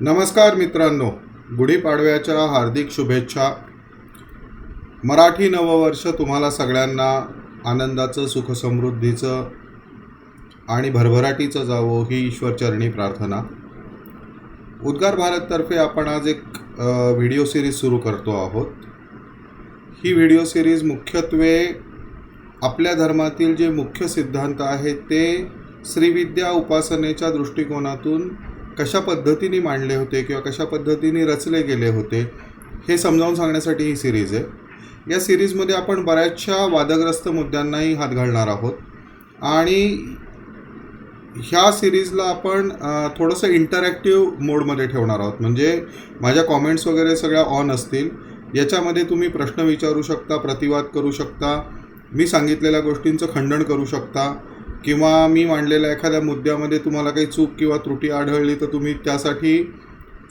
नमस्कार मित्रांनो. गुढीपाडव्याच्या हार्दिक शुभेच्छा. मराठी नववर्ष तुम्हाला सगळ्यांना आनंदाचं सुखसमृद्धीचं आणि भरभराटीचं जावो ही ईश्वरचरणी प्रार्थना. उद्गार भारततर्फे आपण आज एक व्हिडिओ सिरीज सुरू करतो आहोत. ही व्हिडिओ सिरीज मुख्यत्वे आपल्या धर्मातील जे मुख्य सिद्धांत आहेत ते श्रीविद्या उपासनेच्या दृष्टिकोनातून कशा पद्धतीने मांडले होते किंवा कशा पद्धतीने रचले गेले होते हे समजावून सांगण्यासाठी ही सिरीज आहे. या सिरीजमध्ये आपण बऱ्याचशा वादग्रस्त मुद्द्यांनाही हात घालणार आहोत. आणि ह्या सिरीजला आपण थोडंसं इंटरॅक्टिव्ह मोडमध्ये ठेवणार आहोत. म्हणजे माझ्या कॉमेंट्स वगैरे सगळ्या ऑन असतील. याच्यामध्ये तुम्ही प्रश्न विचारू शकता प्रतिवाद करू शकता. मी सांगितलेल्या गोष्टींचं खंडन करू शकता. किंवा मी मांडलेल्या एखाद्या मुद्द्यामध्ये तुम्हाला काही चूक किंवा त्रुटी आढळली तर तुम्ही त्यासाठी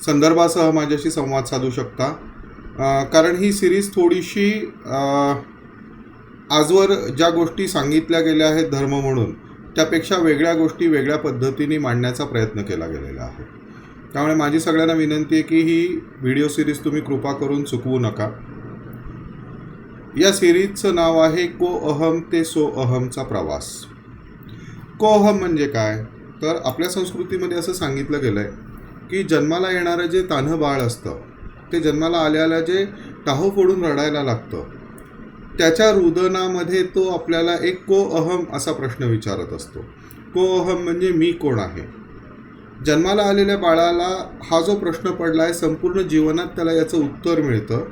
संदर्भासह माझ्याशी संवाद साधू शकता. कारण ही सिरीज थोडीशी आजवर ज्या गोष्टी सांगितल्या गेल्या आहेत धर्म म्हणून त्यापेक्षा वेगळ्या गोष्टी वेगळ्या पद्धतीने मांडण्याचा प्रयत्न केला गेलेला आहे. त्यामुळे माझी सगळ्यांना विनंती आहे की ही व्हिडिओ सिरीज तुम्ही कृपा करून चुकवू नका. या सिरीजचं नाव आहे को अहम ते सो अहमचा प्रवास. कोह म्हणजे काय? तर आपल्या संस्कृतीमध्ये असं सांगितलं गेलं आहे की जन्माला येणारं जे तान्हं बाळ असतं ते जन्माला आल्या आल्या जे टाहो फोडून रडायला लागतं त्याच्या रुदनामध्ये तो आपल्याला एक को अहम असा प्रश्न विचारत असतो. को अहम म्हणजे मी कोण आहे? जन्माला आलेल्या बाळाला हा जो प्रश्न पडला आहे संपूर्ण जीवनात त्याला याचं उत्तर मिळतं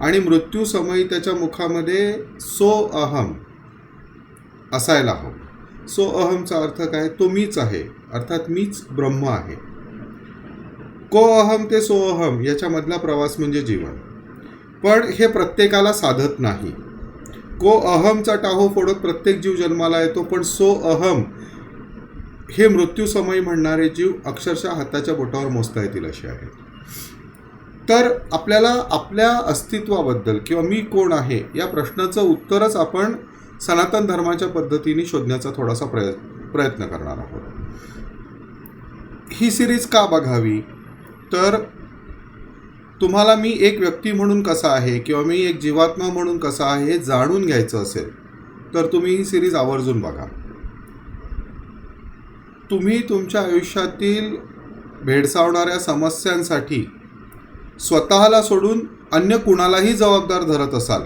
आणि मृत्यू समयी त्याच्या मुखामध्ये सो अहम असायला हवं. सो अहमचा अर्थ काय? तो मीच आहे. अर्थात मीच ब्रह्म आहे. को अहम ते सो अहम याच्यामधला प्रवास म्हणजे जीवन. पण हे प्रत्येकाला साधत नाही. को अहमचा टाहो फोडत प्रत्येक जीव जन्माला येतो पण सो अहम हे मृत्यूसमयी म्हणणारे जीव अक्षरशः हाताच्या बोटावर मोजता येतील असे आहेत. तर आपल्याला आपल्या अस्तित्वाबद्दल किंवा मी कोण आहे या प्रश्नाचं उत्तरच आपण सनातन धर्माच्या पद्धतीने शोधण्याचा थोडासा प्रय प्रयत्न करणार आहोत. ही सिरीज का बघावी? तर तुम्हाला मी एक व्यक्ती म्हणून कसा आहे किंवा मी एक जीवात्मा म्हणून कसा आहे हे जाणून घ्यायचं असेल तर तुम्ही ही सिरीज आवर्जून बघा. तुम्ही तुमच्या आयुष्यातील भेडसावणाऱ्या समस्यांसाठी स्वतःला सोडून अन्य कुणालाही जबाबदार धरत असाल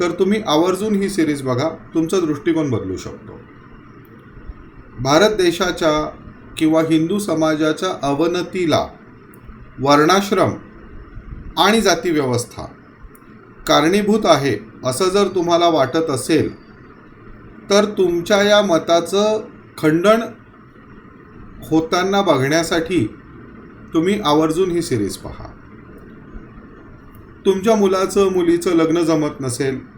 तर तुम्ही आवर्जून ही सिरीज बघा. तुमचा दृष्टिकोन बदलू शकतो. भारत देशाच्या किंवा हिंदू समाजाच्या अवनतीला वर्णाश्रम आणि जातीव्यवस्था कारणीभूत आहे असं जर तुम्हाला वाटत असेल तर तुमच्या या मताचं खंडन होताना बघण्यासाठी तुम्ही आवर्जून ही सिरीज पहा. तुमच्या मुलाचं मुलीचं लग्न जमत नसेल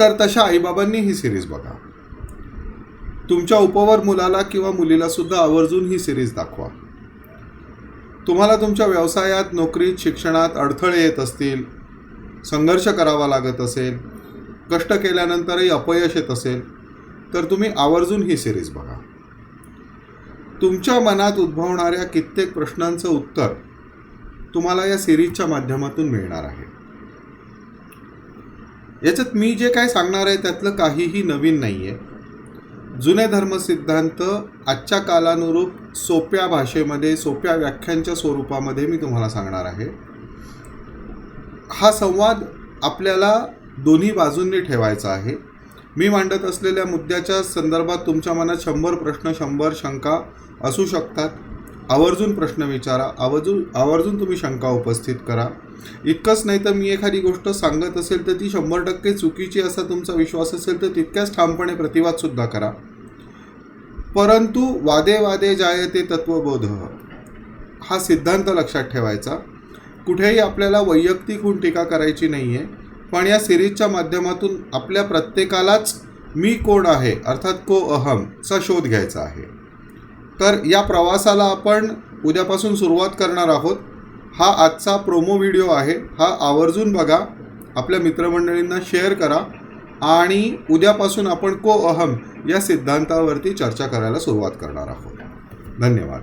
तर तशा आईबाबांनी ही सिरीज बघा. तुमच्या उपवर मुलाला किंवा मुलीला सुद्धा आवर्जून ही सिरीज दाखवा. तुम्हाला तुमच्या व्यवसायात नोकरीत शिक्षणात अडथळे येत असतील संघर्ष करावा लागत असेल कष्ट केल्यानंतरही अपयश येत असेल तर तुम्ही आवर्जून ही सिरीज बघा. तुमच्या मनात उद्भवणाऱ्या कित्येक प्रश्नांचं उत्तर तुम्हाला या सिरीजच्या माध्यमातून मिळणार आहे. याच्यात मी जे काय सांगणार आहे त्यातलं काहीही नवीन नाही आहे जुने धर्मसिद्धांत आजच्या कालानुरूप सोप्या भाषेमध्ये सोप्या व्याख्यांच्या स्वरूपामध्ये मी तुम्हाला सांगणार आहे. हा संवाद आपल्याला दोन्ही बाजूंनी ठेवायचा आहे. मी मांडत असलेल्या मुद्द्याच्या संदर्भात तुमच्या मनात शंभर प्रश्न शंभर शंका असू शकतात. आवर्जून प्रश्न विचारा आवर्जून आवर्जून तुम्ही शंका उपस्थित करा. इतकंच नाही तर मी एखादी गोष्ट सांगत असेल तर ती शंभर टक्के चुकीची असा तुमचा विश्वास असेल तर तितक्याच ठामपणे प्रतिवादसुद्धा करा. परंतु वादे वादे जायते तत्वबोध. हा सिद्धांत लक्षात ठेवायचा. कुठेही आपल्याला वैयक्तिकहून टीका करायची नाही आहे पण या सिरीजच्या माध्यमातून आपल्या प्रत्येकालाच मी कोण आहे अर्थात को अहमचा शोध घ्यायचा आहे. तर या प्रवासाला आपण उद्यापासून सुरुवात करणार आहोत. हा आजचा प्रोमो व्हिडिओ आहे. हा आवर्जून बघा. आपल्या मित्रमंडळींना शेअर करा. आणि उद्यापासून आपण को अहम या सिद्धांतावरती चर्चा करायला सुरुवात करणार आहोत. धन्यवाद.